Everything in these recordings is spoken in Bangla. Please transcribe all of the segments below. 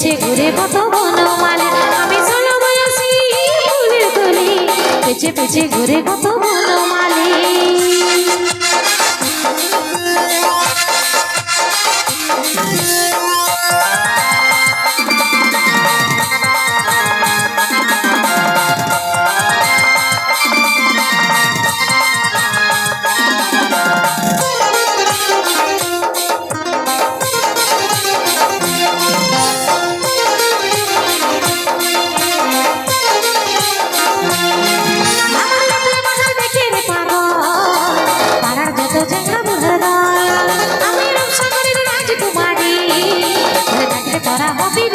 পেছে ঘুরে কত বনমালী। আমি ষোলো বয়সী ফুলের কলি পেছে পেছে ঘুরে কত বনমালী। তোরা হবি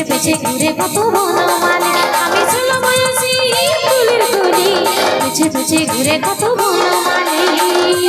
পেছে পিছে ঘুরে কত বনমালী আমি ষোলো বয়সী ফুলের কলি পিছে পিছে ঘুরে কত বনমালী এই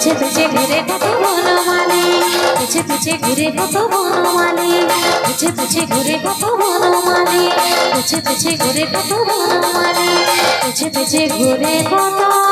পেছে পিছে ঘুরে কত বনমালী। পিছে পিছে ঘুরে কত বনমালী। পিছে পিছে ঘুরে কত বনমালী। পিছে পিছে ঘুরে কত বনমালী। পিছে পিছে ঘুরে কত